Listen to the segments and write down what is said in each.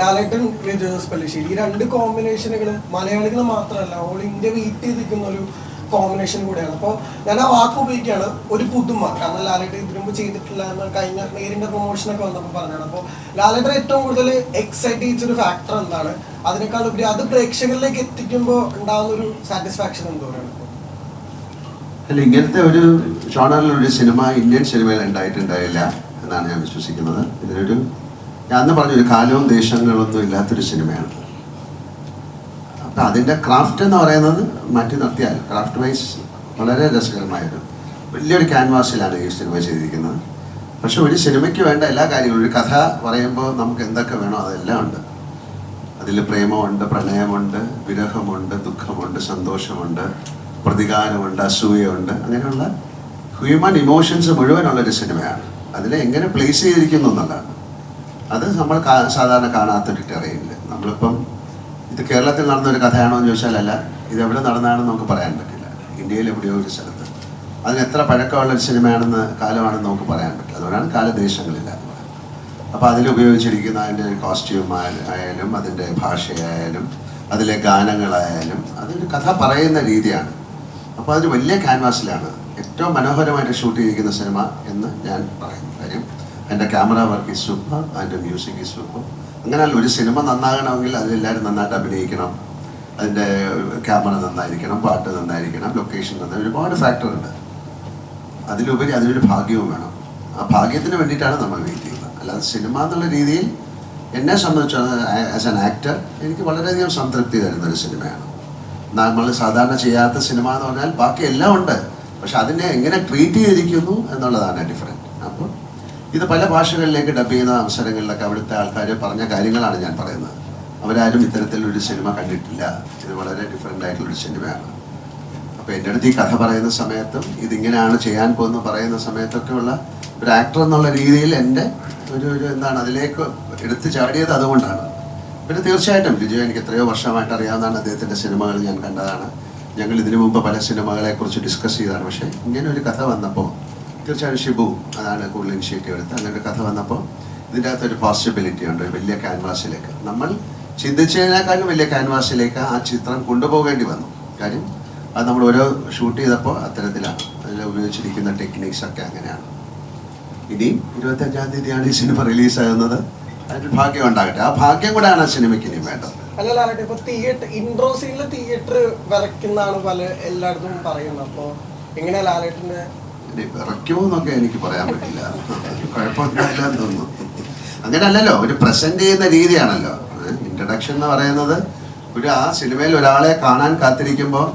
ലാലേട്ടൻ ജോസ് പള്ളിശ്ശേരി ഈ രണ്ട് കോമ്പിനേഷനുകളും മലയാളികൾ മാത്രമല്ല ഓൾ ഇന്ത്യ വെയിറ്റ് ചെയ്ത് നിൽക്കുന്ന ഒരു കോമ്പിനേഷൻ കൂടെയാണ്. അപ്പോൾ ഞാൻ ആ വാക്ക് ഉപയോഗിക്കുകയാണ്. ഒരു പുതുമ. കാരണം ലാലേട്ടൻ ഇതിനു മുമ്പ് ചെയ്തിട്ടില്ല എന്ന് കഴിഞ്ഞ നേരിന്റെ പ്രൊമോഷനൊക്കെ വന്നപ്പോൾ പറഞ്ഞാണ് അപ്പോൾ ലാലേട്ടൻ ഏറ്റവും കൂടുതൽ എക്സൈറ്റ് ചെയ്യിച്ചൊരു ഫാക്ടർ എന്താണ്? അതിനേക്കാൾ ഉപരി അത് പ്രേക്ഷകരിലേക്ക് എത്തിക്കുമ്പോൾ ഉണ്ടാകുന്ന ഒരു സാറ്റിസ്ഫാക്ഷൻ എന്തോരാണ്? അല്ല ഇങ്ങനത്തെ ഒരു ഷോണറിലൊരു സിനിമ ഇന്ത്യൻ സിനിമയിൽ ഉണ്ടായിട്ടുണ്ടായില്ല എന്നാണ് ഞാൻ വിശ്വസിക്കുന്നത്. ഇതിനൊരു ഞാൻ അന്ന് പറഞ്ഞ ഒരു കാലവും ദേശങ്ങളൊന്നും ഇല്ലാത്തൊരു സിനിമയാണ്. അപ്പം അതിന്റെ ക്രാഫ്റ്റ് എന്ന് പറയുന്നത് മാറ്റി നിർത്തിയാൽ ക്രാഫ്റ്റ് വൈസ് വളരെ രസകരമായൊരു വലിയൊരു ക്യാൻവാസിലാണ് ഈ സിനിമ ചെയ്തിരിക്കുന്നത്. പക്ഷെ ഒരു സിനിമയ്ക്ക് വേണ്ട എല്ലാ കാര്യങ്ങളും ഒരു കഥ പറയുമ്പോൾ നമുക്ക് എന്തൊക്കെ വേണോ അതെല്ലാം ഉണ്ട്. അതിൽ പ്രേമമുണ്ട് പ്രണയമുണ്ട് വിരഹമുണ്ട് ദുഃഖമുണ്ട് സന്തോഷമുണ്ട് പ്രതികാരമുണ്ട് അസൂയമുണ്ട് അങ്ങനെയുള്ള ഹ്യൂമൻ ഇമോഷൻസ് മുഴുവനുള്ളൊരു സിനിമയാണ്. അതിൽ എങ്ങനെ പ്ലേസ് ചെയ്തിരിക്കുന്നു എന്നുള്ളതാണ്. അത് നമ്മൾ സാധാരണ കാണാത്തൊരു ടെറയില്ല നമ്മളിപ്പം ഇത് കേരളത്തിൽ നടന്ന ഒരു കഥയാണോ എന്ന് ചോദിച്ചാലല്ല ഇത് എവിടെ നടന്നാണെന്ന് നമുക്ക് പറയാൻ പറ്റില്ല. ഇന്ത്യയിൽ എവിടെയോ ഒരു സ്ഥലത്ത്. അതിന് എത്ര പഴക്കമുള്ള ഒരു സിനിമയാണെന്ന് കാലമാണെന്ന് നമുക്ക് പറയാൻ പറ്റില്ല. അതുകൊണ്ടാണ് കാലദേശങ്ങളില്ല അപ്പോൾ അതിലുപയോഗിച്ചിരിക്കുന്ന അതിന്റെ കോസ്റ്റ്യൂം ആയാലും അതിന്റെ ഭാഷയായാലും അതിലെ ഗാനങ്ങളായാലും അതൊരു കഥ പറയുന്ന രീതിയാണ്. അപ്പോൾ അതൊരു വലിയ ക്യാൻവാസിലാണ് ഏറ്റവും മനോഹരമായിട്ട് ഷൂട്ട് ചെയ്തിരിക്കുന്ന സിനിമ എന്ന് ഞാൻ പറയുന്നു കാര്യം. അതിന്റെ ക്യാമറ വർക്ക് ഈ സൂപ്പർ അതിന്റെ മ്യൂസിക് ഈ സൂപ്പർ അങ്ങനെ ഒരു സിനിമ നന്നാകണമെങ്കിൽ അതിലെല്ലാവരും നന്നായിട്ട് അഭിനയിക്കണം. അതിന്റെ ക്യാമറ നന്നായിരിക്കണം പാട്ട് നന്നായിരിക്കണം ലൊക്കേഷൻ നന്നായി ഒരുപാട് ഫാക്ടർ ഉണ്ട്. അതിലുപരി അതിനൊരു ഭാഗ്യവും വേണം. ആ ഭാഗ്യത്തിന് വേണ്ടിയിട്ടാണ് നമ്മൾ വെയിറ്റ് ചെയ്യുന്നത്. അല്ലാതെ സിനിമ എന്നുള്ള രീതിയിൽ എന്നെ സംബന്ധിച്ചാണ് ആസ് ആൻ ആക്ടർ എനിക്ക് വളരെയധികം സംതൃപ്തി തരുന്ന ഒരു സിനിമയാണ് നമ്മൾ സാധാരണ ചെയ്യാത്ത സിനിമ എന്ന് പറഞ്ഞാൽ ബാക്കി എല്ലാം ഉണ്ട്. പക്ഷെ അതിനെ എങ്ങനെ ട്രീറ്റ് ചെയ്തിരിക്കുന്നു എന്നുള്ളതാണ് ഡിഫറെന്റ് അപ്പോൾ ഇത് പല ഭാഷകളിലേക്ക് ഡബ് ചെയ്യുന്ന അവസരങ്ങളിലൊക്കെ അവിടുത്തെ ആൾക്കാർ പറഞ്ഞ കാര്യങ്ങളാണ് ഞാൻ പറയുന്നത്. അവരാരും ഇത്തരത്തിലൊരു സിനിമ കണ്ടിട്ടില്ല. ഇത് വളരെ ഡിഫറെന്റ് ആയിട്ടുള്ളൊരു സിനിമയാണ് അപ്പോൾ എന്റെ അടുത്ത് ഈ കഥ പറയുന്ന സമയത്തും ഇതിങ്ങനെയാണ് ചെയ്യാൻ പോകുന്ന പറയുന്ന സമയത്തൊക്കെയുള്ള ഒരു ആക്ടർ എന്നുള്ള രീതിയിൽ എന്റെ ഒരു ഒരു എന്താണ് അതിലേക്ക് എടുത്തു ചാടിയത് അതുകൊണ്ടാണ്. പിന്നെ തീർച്ചയായിട്ടും ലിജോ എനിക്ക് എത്രയോ വർഷമായിട്ട് അറിയാവുന്നതാണ് അദ്ദേഹത്തിന്റെ സിനിമകൾ ഞാൻ കണ്ടതാണ്. ഞങ്ങൾ ഇതിനു മുമ്പ് പല സിനിമകളെക്കുറിച്ച് ഡിസ്കസ് ചെയ്തതാണ്. പക്ഷേ ഇങ്ങനെ ഒരു കഥ വന്നപ്പോൾ തീർച്ചയായും ഷിബു അതാണ് കൂടുതൽ ഇനിഷ്യേറ്റീവ് എടുത്ത് അങ്ങനെ കഥ വന്നപ്പോൾ ഇതിന്റെ അകത്തൊരു പോസിബിലിറ്റി ഉണ്ട് വലിയ ക്യാൻവാസിലേക്ക് നമ്മൾ ചിന്തിച്ചതിനേക്കാളും വലിയ ക്യാൻവാസിലേക്ക് ആ ചിത്രം കൊണ്ടുപോകേണ്ടി വന്നു. കാര്യം അത് നമ്മൾ ഓരോ ഷൂട്ട് ചെയ്തപ്പോൾ അത്തരത്തിലാണ്. അതിൽ ഉപയോഗിച്ചിരിക്കുന്ന ടെക്നീക്സ് ഒക്കെ അങ്ങനെയാണ്. ഇനിയും ഇരുപത്തഞ്ചാം തീയതിയാണ് ഈ സിനിമ റിലീസാകുന്നത് അതിന് ഭാഗ്യം ഉണ്ടാകട്ടെ. ആ ഭാഗ്യം കൂടെയാണ് ആ സിനിമയ്ക്ക് ഇനി വേണ്ടത്. അല്ല തിയേറ്റർ ഇൻട്രോ സീനിൽ തിയേറ്റർ വിറയ്ക്കുന്നതാണ് പല എല്ലായിടത്തും പറയുന്നത്. അപ്പോൾ എങ്ങനെയാ ലാലേട്ടന്റെ ഇനി വിറയ്ക്കുമോ എന്നൊക്കെ എനിക്ക് പറയാൻ പറ്റില്ല. കുഴപ്പമില്ല എന്ന് തോന്നുന്നു അങ്ങനെയല്ലല്ലോ ഒരു പ്രസന്റ് ചെയ്യുന്ന രീതിയാണല്ലോ. ഇൻട്രഡക്ഷൻ എന്ന് പറയുന്നത് ഒരു ആ സിനിമയിൽ ഒരാളെ കാണാൻ കാത്തിരിക്കുമ്പോൾ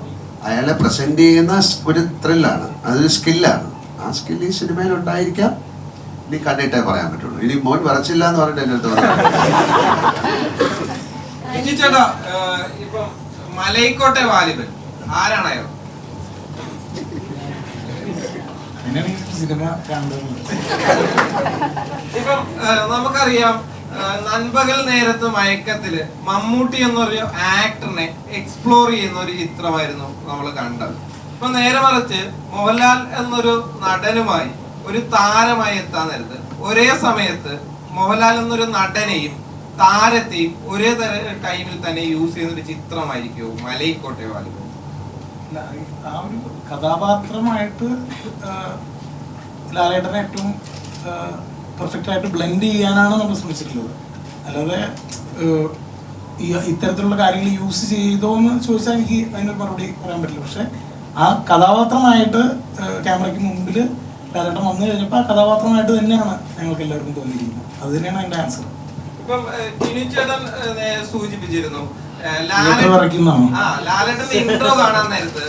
അയാളെ പ്രസന്റ് ചെയ്യുന്ന ഒരു ത്രില്ലാണ് അതൊരു സ്കില്ലാണ് ആ സ്കിൽ ഈ സിനിമയിൽ ഉണ്ടായിരിക്കാം. ഇനി കണ്ടിട്ടേ പറയാൻ പറ്റുള്ളൂ. ഇനി മോൻ വരച്ചില്ല എന്ന് പറഞ്ഞിട്ട് എന്റെ അടുത്ത് ചേട്ടാ ഇപ്പം മലൈക്കോട്ടെ വാലിബൻ. ആരാണ് അയാൾ? ഇപ്പം നമുക്കറിയാം നൻപകൽ നേരത്ത് മയക്കത്തിൽ മമ്മൂട്ടി എന്നൊരു ആക്ടറിനെ എക്സ്പ്ലോർ ചെയ്യുന്ന ഒരു ചിത്രമായിരുന്നു നമ്മൾ കണ്ടത്. ഇപ്പൊ നേരെ മറിച്ച് മോഹൻലാൽ എന്നൊരു നടനുമായി ഒരു താരമായി എത്താൻ നേരത്ത് ഒരേ സമയത്ത് മോഹൻലാൽ എന്നൊരു നടനെയും താരത്തെയും ഒരേ തര- ടൈമിൽ തന്നെ യൂസ് ചെയ്യുന്ന ഒരു ചിത്രമായിരിക്കും മലയിക്കോട്ടെ അല്ല, ആ ഒരു കഥാപാത്രമായിട്ട് ലാലേട്ടനെ ഏറ്റവും പെർഫെക്റ്റ് ആയിട്ട് ബ്ലെൻഡ് ചെയ്യാനാണ് നമ്മൾ ശ്രമിച്ചിട്ടുള്ളത്. അല്ലാതെ ഇത്തരത്തിലുള്ള കാര്യങ്ങൾ യൂസ് ചെയ്തോ എന്ന് ചോദിച്ചാൽ എനിക്ക് അതിനൊരു മറുപടി പറയാൻ പറ്റില്ല. പക്ഷെ ആ കഥാപാത്രമായിട്ട് ക്യാമറയ്ക്ക് മുമ്പിൽ ലാലേട്ടൻ വന്നു കഴിഞ്ഞപ്പോൾ ആ കഥാപാത്രമായിട്ട് തന്നെയാണ് ഞങ്ങൾക്ക് എല്ലാവർക്കും തോന്നിയിരിക്കുന്നത്. അത് തന്നെയാണ് എന്റെ ആൻസർ ഇപ്പം ചേട്ടൻ സൂചിപ്പിച്ചിരുന്നു. ലാലേട്ടന്റെ ഇൻട്രോ കാണാൻ നേരത്ത്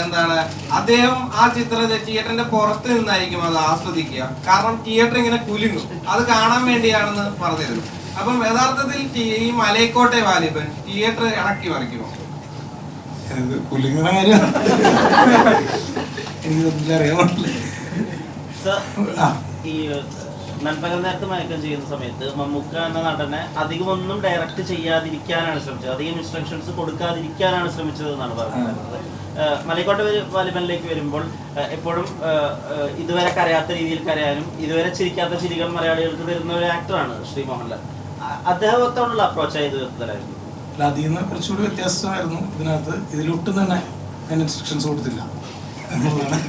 എന്താണ് അദ്ദേഹം ആ ചിത്രത്തെ തിയേറ്ററിന്റെ പുറത്ത് നിന്നായിരിക്കും അത് ആസ്വദിക്കുക. കാരണം തിയേറ്റർ ഇങ്ങനെ കുലുങ്ങും. അത് കാണാൻ വേണ്ടിയാണെന്ന് പറഞ്ഞിരുന്നു അപ്പം യഥാർത്ഥത്തിൽ ഈ മലയക്കോട്ടെ വാലിബൻ തിയേറ്റർ ഇണക്കി മറിക്കുമോ കുലുങ്ങണ കാര്യം അറിയാൻ. ഈ നൻപകൽ നേരത്ത് മയക്കം ചെയ്യുന്ന സമയത്ത് മമ്മൂക്ക എന്ന നടനെ അധികം ഒന്നും ഡയറക്റ്റ് ചെയ്യാതിരിക്കാനാണ് ശ്രമിച്ചത്. അധികം ഇൻസ്ട്രക്ഷൻസ് കൊടുക്കാതിരിക്കാനാണ് ശ്രമിച്ചത് എന്നാണ് പറയുന്നത് മലയക്കോട്ട മലൈക്കോട്ടെ വാലിബനിലേക്ക് വരുമ്പോൾ എപ്പോഴും ഇതുവരെ കരയാത്ത രീതിയിൽ കരയാനും ഇതുവരെ ചിരിക്കാത്ത ചിരികൾ മലയാളികൾക്ക് തരുന്ന ഒരു ആക്ടറാണ് ശ്രീ മോഹൻലാൽ. അദ്ദേഹത്തോടുള്ള അപ്രോച്ച് ആയി വിധത്തിലായിരുന്നു അതിൽ നിന്ന് കുറച്ചുകൂടി വ്യത്യാസമായിരുന്നു ഇതിനകത്ത്. ഇതിലൊട്ടും തന്നെ ഞാൻ ഇൻസ്ട്രക്ഷൻസ് കൊടുത്തില്ല. എന്നുള്ളതാണ്.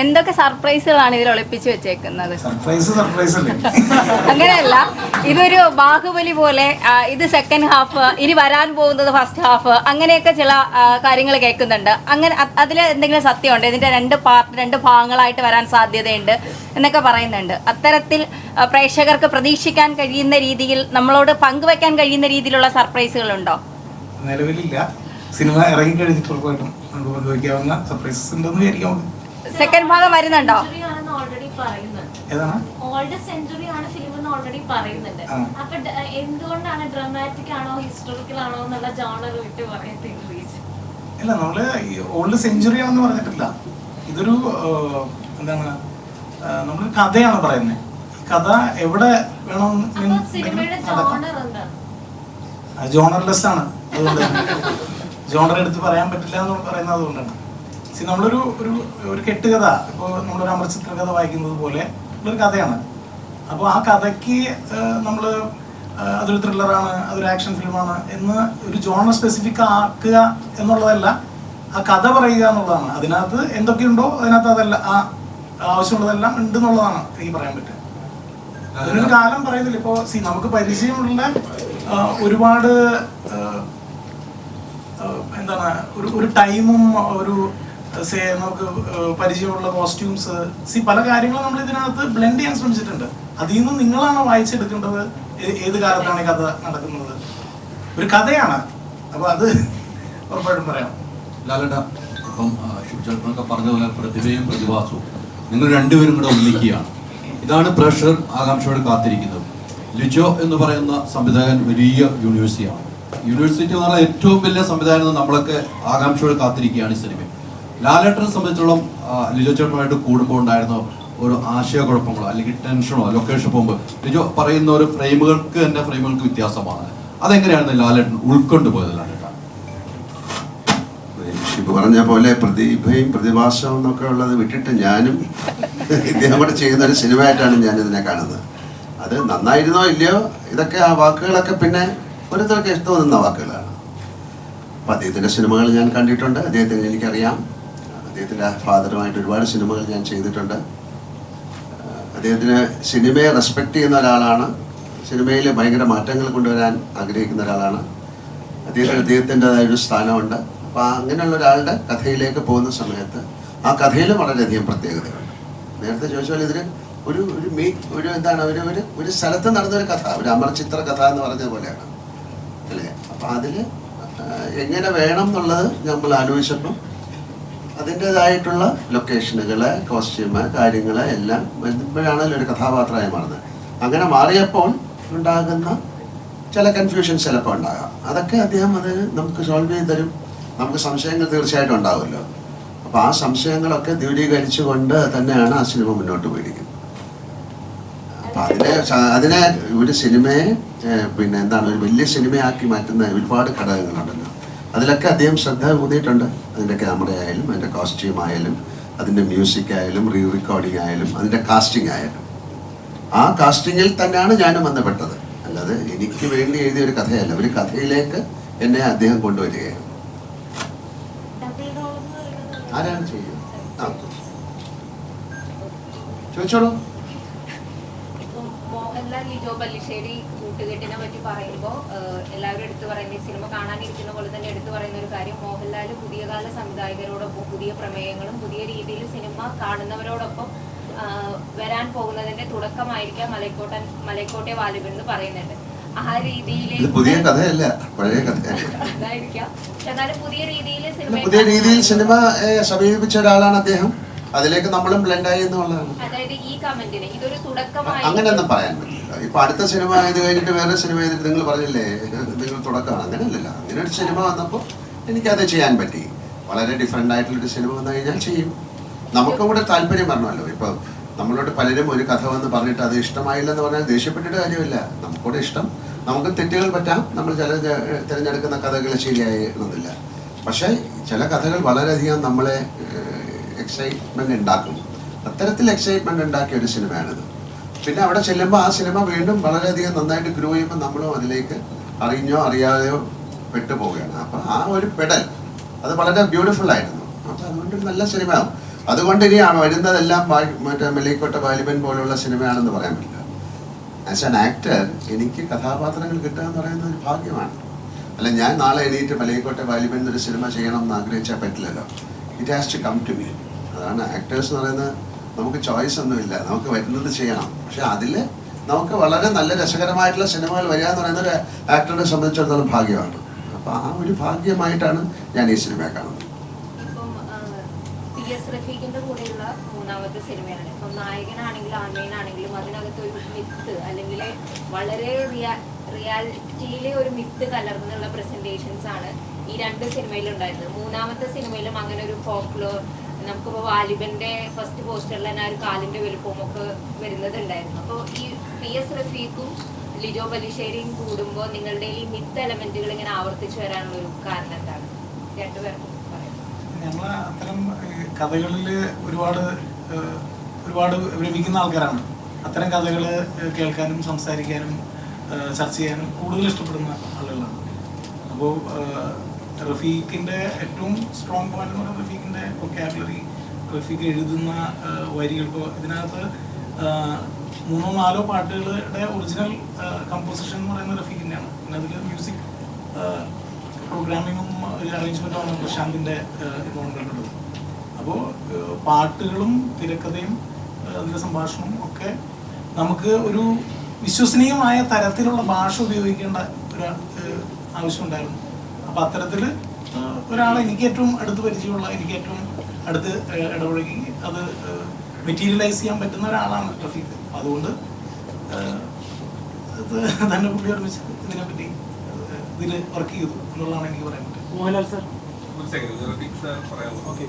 എന്തൊക്കെ സർപ്രൈസുകളാണ് ഇതിൽ ഒളിപ്പിച്ചു വെച്ചേക്കുന്നത്? സർപ്രൈസ് സർപ്രൈസ് അല്ലേ? അങ്ങനെയല്ല ഇതൊരു ബാഹുബലി പോലെ ആ, ഇത് സെക്കൻഡ് ഹാഫ് ഇനി വരാൻ പോകുന്നത് ഫസ്റ്റ് ഹാഫ് അങ്ങനെയൊക്കെ ചില കാര്യങ്ങൾ കേൾക്കുന്നുണ്ട്. അങ്ങനെ അതിൽ എന്തെങ്കിലും സത്യമുണ്ട്? ഇതിന്റെ രണ്ട് പാർട്ട് രണ്ട് ഭാഗങ്ങളായിട്ട് വരാൻ സാധ്യതയുണ്ട് എന്നൊക്കെ പറയുന്നുണ്ട്. അത്തരത്തിൽ ആ, പ്രേക്ഷകർക്ക് പ്രതീക്ഷിക്കാൻ കഴിയുന്ന രീതിയിൽ നമ്മളോട് പങ്കുവെക്കാൻ കഴിയുന്ന രീതിയിലുള്ള സർപ്രൈസുകളുണ്ടോ? നിലവിലില്ല. സിനിമ ഇറങ്ങി കഴിഞ്ഞിട്ട് ഉറപ്പായിട്ടും നമുക്ക് പങ്കുവയ്ക്കാവുന്ന സർപ്രൈസസ് ഉണ്ടെന്ന് വിചാരിക്കാം നമുക്ക്. സെക്കൻഡ് ഭാഗം വരുന്നുണ്ടോ? ഓൾഡ് സെഞ്ചുറി ആണ് ഫിലിം എന്ന് ഓൾറെഡി പറയുന്നുണ്ട്. അപ്പൊ എന്തുകൊണ്ടാണ് ഡ്രമാറ്റിക് ആണോ ഹിസ്റ്റോറിക്കൽ ആണോ എന്നുള്ള ജോണർ വിട്ട് പറയത്തില്ല ഇല്ല നമ്മൾ ഓൾഡ് സെഞ്ചുറി ആണെന്ന് പറഞ്ഞിട്ടില്ല. ഇതൊരു എന്താണ് നമ്മൾ കഥയാണ് പറയുന്നത്. ഈ കഥ എവിടെ വേണം ജോണർലെസ് ആണ്. അതുകൊണ്ട് ജോണർ എടുത്ത് പറയാൻ പറ്റില്ല എന്ന് പറയുന്നത് അതുകൊണ്ടാണ്. നമ്മളൊരു ഒരു ഒരു കെട്ടുകഥ ഇപ്പോൾ നമ്മളൊരു അമർചിത്ര കഥ വായിക്കുന്നത് പോലെ ഉള്ളൊരു കഥയാണ്. അപ്പോൾ ആ കഥയ്ക്ക് നമ്മൾ അതൊരു ത്രില്ലറാണ് അതൊരു ആക്ഷൻ ഫിലിമാണ് എന്ന് ഒരു ജോണർ സ്പെസിഫിക് ആക്കുക എന്നുള്ളതല്ല ആ കഥ പറയുക എന്നുള്ളതാണ്. അതിനകത്ത് എന്തൊക്കെയുണ്ടോ അതിനകത്ത് അതല്ല ആ ആവശ്യമുള്ളതെല്ലാം ഉണ്ട് എന്നുള്ളതാണ് എനിക്ക് പറയാൻ പറ്റുക. അതിനൊരു കാലം പറയുന്നില്ല. ഇപ്പോൾ സി നമുക്ക് പരിചയമുള്ള ഒരുപാട് എന്താണ് ഒരു ഒരു ടൈമും ഒരു നമുക്ക് പരിചയമുള്ള കോസ്റ്റ്യൂംസ് സി പല കാര്യങ്ങളും നമ്മൾ ഇതിനകത്ത് ബ്ലെൻഡ് ചെയ്യാൻ ശ്രമിച്ചിട്ടുണ്ട്. അതിൽ നിന്ന് നിങ്ങളാണ് വായിച്ചെടുക്കേണ്ടത്? ഏത് കാലത്താണ് കഥ നടക്കുന്നത്? ഒരു കഥയാണ്. അപ്പൊ അത് ഉറപ്പായിട്ടും പറയാം. ലാലേട്ട ഇപ്പം ശിവചേട്ടനൊക്കെ പറഞ്ഞ പോലെ പ്രതിഭയും പ്രതിഭാസവും. നിങ്ങൾ രണ്ടുപേരും കൂടെ ഒന്നിക്കുകയാണ്. ഇതാണ് പ്രഷർ ആകാംക്ഷയോടെ കാത്തിരിക്കുന്നത്. ലിജോ എന്ന് പറയുന്ന സംവിധായകൻ വലിയ യൂണിവേഴ്സിറ്റിയാണ്. യൂണിവേഴ്സിറ്റി എന്ന് പറഞ്ഞാൽ ഏറ്റവും വലിയ സംവിധാനം നമ്മളൊക്കെ ആകാംക്ഷയോടെ കാത്തിരിക്കുകയാണ് ഈ സിനിമ ലാലേട്ടനെ സംബന്ധിച്ചോളം ലിജോ ചേട്ടനുമായിട്ട് കൂടുമ്പോൾ ഉണ്ടായിരുന്ന ഒരു ആശയക്കുഴപ്പങ്ങളോ അല്ലെങ്കിൽ ടെൻഷനോ ലൊക്കേഷൻ പോകുമ്പോൾ ലിജോ പറയുന്ന ഒരു ഫ്രെയിമുകൾക്ക് തന്നെ ഫ്രെയിമുകൾക്ക് വ്യത്യാസമാണ്. അതെങ്ങനെയാണ് ലാലേട്ടൻ ഉൾക്കൊണ്ടുപോയത് ലാലേട്ട? ഷിബു പറഞ്ഞ പോലെ പ്രതിഭയും പ്രതിഭാസവും എന്നൊക്കെ ഉള്ളത് വിട്ടിട്ട് ഞാനും ഇദ്ദേഹം കൂടെ ചെയ്യുന്ന ഒരു സിനിമയായിട്ടാണ് ഞാൻ ഇതിനെ കാണുന്നത്. അത് നന്നായിരുന്നോ ഇല്ലയോ? ഇതൊക്കെ ആ വാക്കുകളൊക്കെ പിന്നെ ഓരോരുത്തർക്ക് തോന്നുന്ന വാക്കുകളാണ്. അപ്പം അദ്ദേഹത്തിന്റെ സിനിമകൾ ഞാൻ കണ്ടിട്ടുണ്ട്. അദ്ദേഹത്തിന് എനിക്കറിയാം. അദ്ദേഹത്തിന്റെ ഫാദറുമായിട്ട് ഒരുപാട് സിനിമകൾ ഞാൻ ചെയ്തിട്ടുണ്ട്. അദ്ദേഹത്തിന് സിനിമയെ റെസ്പെക്റ്റ് ചെയ്യുന്ന ഒരാളാണ്. സിനിമയിൽ ഭയങ്കര മാറ്റങ്ങൾ കൊണ്ടുവരാൻ ആഗ്രഹിക്കുന്ന ഒരാളാണ്. അദ്ദേഹത്തിന് അദ്ദേഹത്തിന്റെതായ ഒരു സ്ഥാനമുണ്ട്. അപ്പോൾ അങ്ങനെയുള്ള ഒരാളുടെ കഥയിലേക്ക് പോകുന്ന സമയത്ത് ആ കഥയിൽ വളരെയധികം പ്രത്യേകതകളുണ്ട്. നേരത്തെ ചോദിച്ചാൽ ഇതിന് ഒരു ഒരു മീ ഒരു എന്താണ് ഒരു ഒരു ഒരു സ്ഥലത്ത് നടന്നൊരു കഥ ഒരു അമർചിത്ര കഥ എന്ന് പറഞ്ഞ പോലെയാണ്. അല്ലേ? അപ്പം അതിൽ എങ്ങനെ വേണം എന്നുള്ളത് നമ്മൾ ആലോചിച്ചപ്പം അതിന്റെതായിട്ടുള്ള ലൊക്കേഷനുകൾ കോസ്റ്റ്യൂമ് കാര്യങ്ങൾ എല്ലാം വരുമ്പോഴാണല്ലോ ഒരു കഥാപാത്രമായി മാറുന്നത്. അങ്ങനെ മാറിയപ്പോൾ ഉണ്ടാകുന്ന ചില കൺഫ്യൂഷൻസ് ചിലപ്പോൾ ഉണ്ടാകാം. അതൊക്കെ അദ്ദേഹം അത് നമുക്ക് സോൾവ് ചെയ്ത് തരും. നമുക്ക് സംശയങ്ങൾ തീർച്ചയായിട്ടും ഉണ്ടാവുമല്ലോ. അപ്പോൾ ആ സംശയങ്ങളൊക്കെ ദൂരീകരിച്ചുകൊണ്ട് തന്നെയാണ് ആ സിനിമ മുന്നോട്ട് പോയിരിക്കുന്നത്. അപ്പം അതിനെ അതിനെ ഒരു സിനിമയെ പിന്നെ എന്താണ് ഒരു വലിയ സിനിമയാക്കി മാറ്റുന്ന ഒരുപാട് ഘടകങ്ങളുണ്ടല്ലോ. അതിലൊക്കെ അദ്ദേഹം ശ്രദ്ധ ഊന്നിയിട്ടുണ്ട് അതിന്റെ ക്യാമറ ആയാലും അതിന്റെ കോസ്റ്റ്യൂം ആയാലും അതിന്റെ മ്യൂസിക് ആയാലും റീ റെക്കോർഡിംഗ് ആയാലും അതിന്റെ കാസ്റ്റിംഗ് ആയാലും. ആ കാസ്റ്റിങ്ങിൽ തന്നെയാണ് ഞാനും ബന്ധപ്പെട്ടത്. അല്ലാതെ എനിക്ക് വേണ്ടി എഴുതിയ ഒരു കഥയല്ല. ഒരു കഥയിലേക്ക് എന്നെ അദ്ദേഹം കൊണ്ടുവരികയാണ്. ആരാണ് ചെയ്യുന്നത് ചോദിച്ചോളൂ. കൂട്ടുകെട്ടിനെ പറ്റി പറയുമ്പോൾ എല്ലാവരും എടുത്തു പറയുന്ന ഈ സിനിമ കാണാനിരിക്കുന്ന പോലെ തന്നെ എടുത്തു പറയുന്ന ഒരു കാര്യം മോഹൻലാൽ പുതിയ കാല സംവിധായകരോടൊപ്പം പുതിയ പ്രമേയങ്ങളും പുതിയ രീതിയിൽ സിനിമ കാണുന്നവരോടൊപ്പം വരാൻ പോകുന്നതിന്റെ തുടക്കമായിരിക്കാം മലക്കോട്ടൻ മലക്കോട്ടെ വാലിബൻ എന്ന് പറയുന്നുണ്ട് ആ ഇത് പുതിയ കഥയല്ല പഴയ അതായിരിക്കാം. എന്നാലും പുതിയ രീതിയിൽ സിനിമ പുതിയ രീതിയിൽ സിനിമ സമീപിച്ച ഒരാളാണ് അദ്ദേഹം. അതിലേക്ക് നമ്മളും ബ്ലെൻഡായി എന്നുള്ളതാണ്. അങ്ങനെയൊന്നും പറയാൻ പറ്റില്ല. ഇപ്പൊ അടുത്ത സിനിമ ഇത് കഴിഞ്ഞിട്ട് വേറെ സിനിമ ചെയ്തിട്ട് നിങ്ങൾ പറഞ്ഞില്ലേ? നിങ്ങൾ തുടക്കമാണ് അങ്ങനെയല്ലല്ല. അങ്ങനെ ഒരു സിനിമ വന്നപ്പോൾ എനിക്കത് ചെയ്യാൻ പറ്റി. വളരെ ഡിഫറെന്റ് ആയിട്ടുള്ളൊരു സിനിമ വന്നു കഴിഞ്ഞാൽ ചെയ്യും. നമുക്കും കൂടെ താല്പര്യം പറഞ്ഞല്ലോ ഇപ്പൊ നമ്മളോട് പലരും ഒരു കഥ വന്ന് പറഞ്ഞിട്ട് അത് ഇഷ്ടമായില്ലെന്ന് പറഞ്ഞാൽ ദേഷ്യപ്പെട്ടിട്ട് കാര്യമില്ല. നമുക്കൂടെ ഇഷ്ടം. നമുക്ക് തെറ്റുകൾ പറ്റാം. നമ്മൾ ചില തിരഞ്ഞെടുക്കുന്ന കഥകൾ ശരിയായിരുന്നില്ല പക്ഷേ ചില കഥകൾ വളരെയധികം നമ്മളെ എക്സൈറ്റ്മെന്റ് ഉണ്ടാക്കും. അത്തരത്തിൽ എക്സൈറ്റ്മെന്റ് ഉണ്ടാക്കിയ ഒരു സിനിമയാണിത്. പിന്നെ അവിടെ ചെല്ലുമ്പോൾ ആ സിനിമ വീണ്ടും വളരെയധികം നന്നായിട്ട് ഗ്രോ ചെയ്യുമ്പോൾ നമ്മളും അതിലേക്ക് അറിഞ്ഞോ അറിയാതെയോ പെട്ടു പോവുകയാണ് അപ്പം ആ ഒരു പെടൽ അത് വളരെ ബ്യൂട്ടിഫുൾ ആയിരുന്നു. അപ്പം അതുകൊണ്ട് നല്ല സിനിമയാവും. അതുകൊണ്ട് ഇനി വരുന്നതെല്ലാം മറ്റേ മെല്ലിക്കോട്ട ബാലിബൻ പോലുള്ള സിനിമയാണെന്ന് പറയാൻ പറ്റില്ല. ആസ് ആൻ ആക്ടർ എനിക്ക് കഥാപാത്രങ്ങൾ കിട്ടുക എന്ന് പറയുന്നത് ഒരു ഭാഗ്യമാണ്. അല്ല ഞാൻ നാളെ എണീറ്റ് മലയിക്കോട്ടെ വാലിബൻ എന്നൊരു സിനിമ ചെയ്യണം എന്ന് ആഗ്രഹിച്ചാൽ പറ്റില്ലല്ലോ. It has to come to me അതാണ് ആക്ടേഴ്സ് എന്ന് പറയുന്നത് നമുക്ക് ചോയ്സ് ഒന്നുമില്ല. നമുക്ക് വരുന്നത് ചെയ്യണം. പക്ഷെ അതിൽ നമുക്ക് വളരെ നല്ല രസകരമായിട്ടുള്ള സിനിമകൾ വരിക എന്ന് പറയുന്നത് ഒരു ആക്ടറിനെ സംബന്ധിച്ചിടത്തോളം ഭാഗ്യമാണ്. അപ്പോൾ ആ ഒരു ഭാഗ്യമായിട്ടാണ് ഞാൻ ഈ സിനിമയെ കാണുന്നത്. റഫീഖിന്റെ കൂടെയുള്ള മൂന്നാമത്തെ സിനിമയാണ്. ഇപ്പം നായകനാണെങ്കിലും ആൺമേനാണെങ്കിലും അതിനകത്ത് ഒരു മിത്ത് അല്ലെങ്കിൽ വളരെ റിയാ റിയാലിറ്റിയിലെ ഒരു മിത്ത് കലർന്നുള്ള പ്രസന്റേഷൻസ് ആണ് ഈ രണ്ട് സിനിമയിലുണ്ടായിരുന്നത് മൂന്നാമത്തെ സിനിമയിലും അങ്ങനെ ഒരു ഫോക്ലോർ നമുക്കിപ്പോൾ വാലിബന്റെ ഫസ്റ്റ് പോസ്റ്ററിൽ തന്നെ ആ ഒരു കാലിന്റെ വലുപ്പവും ഒക്കെ വരുന്നത് ഉണ്ടായിരുന്നു അപ്പോൾ ഈ പി എസ് റഫീഖും ലിജോ ബലിശ്ശേരിയും കൂടുമ്പോൾ നിങ്ങളുടെ ഈ മിത്ത് എലമെന്റുകൾ ഇങ്ങനെ ആവർത്തിച്ചു വരാനുള്ള ഒരു കാരണം എന്താണ്? ഞങ്ങൾ അത്തരം കഥകളിൽ ഒരുപാട് ഒരുപാട് വിരമിക്കുന്ന ആൾക്കാരാണ്. അത്തരം കഥകൾ കേൾക്കാനും സംസാരിക്കാനും ചർച്ച ചെയ്യാനും കൂടുതൽ ഇഷ്ടപ്പെടുന്ന ആളുകളാണ്. അപ്പോൾ റഫീഖിന്റെ ഏറ്റവും സ്ട്രോങ് പോയിന്റ് എന്ന് പറയുന്നത് റഫീഖിന്റെ വൊക്കാബുലറി റഫീഖ് എഴുതുന്ന വരികൾക്കോ ഇതിനകത്ത് മൂന്നോ നാലോ പാട്ടുകളുടെ ഒറിജിനൽ കമ്പോസിഷൻ എന്ന് പറയുന്നത് റഫീഖിന്റെയാണ് പിന്നെ അതിൽ മ്യൂസിക് പ്രോഗ്രാമിങ്ങും അറേഞ്ച്മെന്റും ആണ് പ്രശാന്തിന്റെ ഇതുകൊണ്ടുള്ളത് അപ്പോൾ പാട്ടുകളും തിരക്കഥയും അതിന്റെ സംഭാഷണവും ഒക്കെ നമുക്ക് ഒരു വിശ്വസനീയമായ തരത്തിലുള്ള ഭാഷ ഉപയോഗിക്കേണ്ട ഒരു ആവശ്യമുണ്ടായിരുന്നു അപ്പോൾ അത്തരത്തിൽ ഒരാളെ എനിക്ക് ഏറ്റവും അടുത്ത് പരിചയമുള്ള എനിക്ക് ഏറ്റവും അടുത്ത് ഇടപഴകി അത് മെറ്റീരിയലൈസ് ചെയ്യാൻ പറ്റുന്ന ഒരാളാണ് റഫീഖ്. അതുകൊണ്ട് തന്നെ പുള്ളി ഒരുമിച്ച് ഇതിനെപ്പറ്റി ഇതിൽ വർക്ക് ചെയ്തു എന്നുള്ളതാണ് എനിക്ക് പറയാൻ പറ്റുന്നത്. മോഹൻലാൽ സർ. ഒരു സെക്കൻഡ് റഫീഖ് സാർ പറയാമോ ഓക്കെ